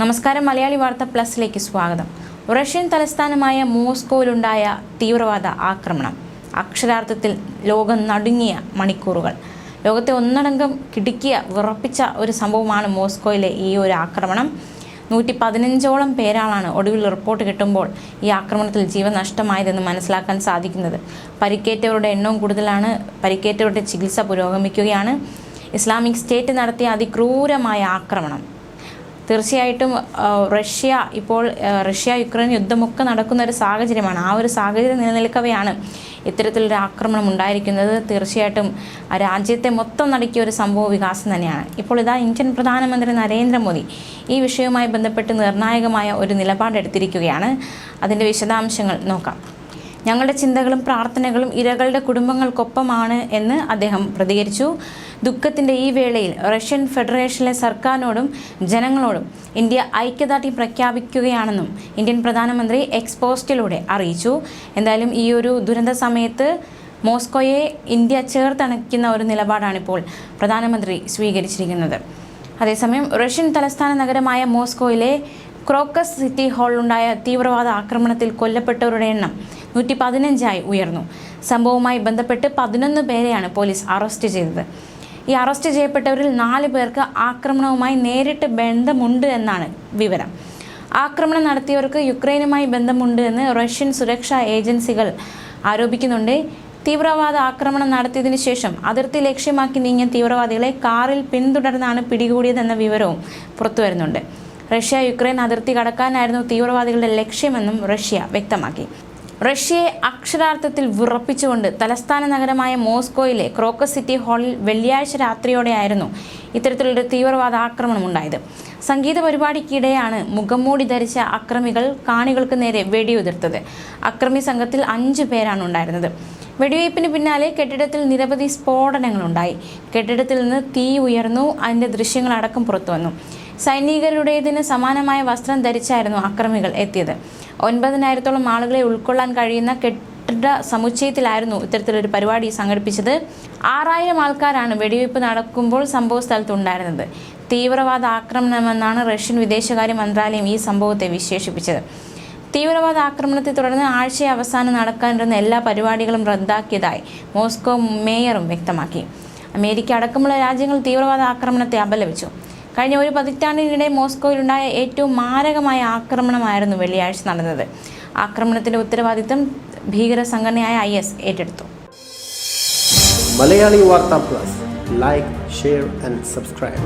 നമസ്കാരം മലയാളി വാർത്ത പ്ലസിലേക്ക് സ്വാഗതം. റഷ്യൻ തലസ്ഥാനമായ മോസ്കോയിലുണ്ടായ തീവ്രവാദ ആക്രമണം. അക്ഷരാർത്ഥത്തിൽ ലോകം നടുങ്ങിയ മണിക്കൂറുകൾ. ലോകത്തെ ഒന്നടങ്കം കിടുക്കിയ വിറപ്പിച്ച ഒരു സംഭവമാണ് മോസ്കോയിലെ ഈ ഒരു ആക്രമണം. നൂറ്റി പതിനഞ്ചോളം പേരാളാണ് ഒടുവിൽ റിപ്പോർട്ട് കിട്ടുമ്പോൾ ഈ ആക്രമണത്തിൽ ജീവൻ നഷ്ടമായതെന്ന് മനസ്സിലാക്കാൻ സാധിക്കുന്നത്. പരിക്കേറ്റവരുടെ എണ്ണവും കൂടുതലാണ് പരിക്കേറ്റവരുടെ ചികിത്സ പുരോഗമിക്കുകയാണ്. ഇസ്ലാമിക് സ്റ്റേറ്റ് നടത്തിയ അതിക്രൂരമായ ആക്രമണം. തീർച്ചയായിട്ടും റഷ്യ ഇപ്പോൾ റഷ്യ യുക്രൈൻ യുദ്ധമൊക്കെ നടക്കുന്ന ഒരു സാഹചര്യമാണ്. ആ ഒരു സാഹചര്യം നിലനിൽക്കവെയാണ് ഇത്തരത്തിലൊരു ആക്രമണം ഉണ്ടായിരിക്കുന്നത്. തീർച്ചയായിട്ടും രാജ്യത്തെ മൊത്തം നടക്കിയ ഒരു സംഭവ വികാസം തന്നെയാണ്. ഇപ്പോൾ ഇതാ ഇന്ത്യൻ പ്രധാനമന്ത്രി നരേന്ദ്രമോദി ഈ വിഷയവുമായി ബന്ധപ്പെട്ട് നിർണായകമായ ഒരു നിലപാടെടുത്തിരിക്കുകയാണ്. അതിന്റെ വിശദാംശങ്ങൾ നോക്കാം. ഞങ്ങളുടെ ചിന്തകളും പ്രാർത്ഥനകളും ഇരകളുടെ കുടുംബങ്ങൾക്കൊപ്പമാണ് എന്ന് അദ്ദേഹം പ്രതികരിച്ചു. ദുഃഖത്തിന്റെ ഈ വേളയിൽ റഷ്യൻ ഫെഡറേഷനിലെ സർക്കാരിനോടും ജനങ്ങളോടും ഇന്ത്യ ഐക്യദാർഢ്യം പ്രഖ്യാപിക്കുകയാണെന്നും ഇന്ത്യൻ പ്രധാനമന്ത്രി എക്സ്പോസ്റ്റിലൂടെ അറിയിച്ചു. എന്തായാലും ഈ ഒരു ദുരന്ത സമയത്ത് മോസ്കോയെ ഇന്ത്യ ചേർത്തണയ്ക്കുന്ന ഒരു നിലപാടാണിപ്പോൾ പ്രധാനമന്ത്രി സ്വീകരിച്ചിരിക്കുന്നത്. അതേസമയം റഷ്യൻ തലസ്ഥാന നഗരമായ മോസ്കോയിലെ ക്രോക്കസ് സിറ്റി ഹാളിലുണ്ടായ തീവ്രവാദ ആക്രമണത്തിൽ കൊല്ലപ്പെട്ടവരുടെ എണ്ണം നൂറ്റി പതിനഞ്ചായി ഉയർന്നു. സംഭവവുമായി ബന്ധപ്പെട്ട് പതിനൊന്ന് പേരെയാണ് പോലീസ് അറസ്റ്റ് ചെയ്തത്. ഈ അറസ്റ്റ് ചെയ്യപ്പെട്ടവരിൽ നാല് പേർക്ക് ആക്രമണവുമായി നേരിട്ട് ബന്ധമുണ്ട് എന്നാണ് വിവരം. ആക്രമണം നടത്തിയവർക്ക് യുക്രൈനുമായി ബന്ധമുണ്ട് എന്ന് റഷ്യൻ സുരക്ഷാ ഏജൻസികൾ ആരോപിക്കുന്നുണ്ട്. തീവ്രവാദ ആക്രമണം നടത്തിയതിനു ശേഷം അതിർത്തി ലക്ഷ്യമാക്കി നീങ്ങിയ തീവ്രവാദികളെ കാറിൽ പിന്തുടർന്നാണ് പിടികൂടിയതെന്ന വിവരവും പുറത്തുവരുന്നുണ്ട്. റഷ്യ യുക്രൈൻ അതിർത്തി കടക്കാനായിരുന്നു തീവ്രവാദികളുടെ ലക്ഷ്യമെന്നും റഷ്യ വ്യക്തമാക്കി. റഷ്യയെ അക്ഷരാർത്ഥത്തിൽ വിറപ്പിച്ചുകൊണ്ട് തലസ്ഥാന നഗരമായ മോസ്കോയിലെ ക്രോക്കസ് സിറ്റി ഹാളിൽ വെള്ളിയാഴ്ച രാത്രിയോടെയായിരുന്നു ഇത്തരത്തിലൊരു തീവ്രവാദ ആക്രമണം ഉണ്ടായത് സംഗീത പരിപാടിക്കിടെയാണ് മുഖംമൂടി ധരിച്ച അക്രമികൾ കാണികൾക്ക് നേരെ വെടിയുതിർത്തത്. അക്രമി സംഘത്തിൽ അഞ്ചു പേരാണ് ഉണ്ടായിരുന്നത്. വെടിവയ്പ്പിന് പിന്നാലെ കെട്ടിടത്തിൽ നിരവധി സ്ഫോടനങ്ങളുണ്ടായി. കെട്ടിടത്തിൽ നിന്ന് തീ ഉയർന്നു അതിന്റെ ദൃശ്യങ്ങളടക്കം പുറത്തു വന്നു സൈനികരുടേതിന് സമാനമായ വസ്ത്രം ധരിച്ചായിരുന്നു അക്രമികൾ എത്തിയത്. ഒൻപതിനായിരത്തോളം ആളുകളെ ഉൾക്കൊള്ളാൻ കഴിയുന്ന കെട്ടിട സമുച്ചയത്തിലായിരുന്നു ഇത്തരത്തിലൊരു പരിപാടി സംഘടിപ്പിച്ചത്. ആറായിരം ആൾക്കാരാണ് വെടിവയ്പ് നടക്കുമ്പോൾ സംഭവ സ്ഥലത്തുണ്ടായിരുന്നത്. തീവ്രവാദ ആക്രമണമെന്നാണ് റഷ്യൻ വിദേശകാര്യ മന്ത്രാലയം ഈ സംഭവത്തെ വിശേഷിപ്പിച്ചത്. തീവ്രവാദ ആക്രമണത്തെ തുടർന്ന് ആഴ്ച അവസാനം നടക്കാനിരുന്ന എല്ലാ പരിപാടികളും റദ്ദാക്കിയതായി മോസ്കോ മേയറും വ്യക്തമാക്കി. അമേരിക്ക അടക്കമുള്ള രാജ്യങ്ങൾ തീവ്രവാദ ആക്രമണത്തെ അപലപിച്ചു. കഴിഞ്ഞ ഒരു പതിറ്റാണ്ടിനിടെ മോസ്കോയിലുണ്ടായ ഏറ്റവും മാരകമായ ആക്രമണമായിരുന്നു വെള്ളിയാഴ്ച നടന്നത്. ആക്രമണത്തിന്റെ ഉത്തരവാദിത്തം ഭീകര സംഘടനയായ ഐ എസ് ഏറ്റെടുത്തു. മലയാളി വാർത്താ plus. Like share and subscribe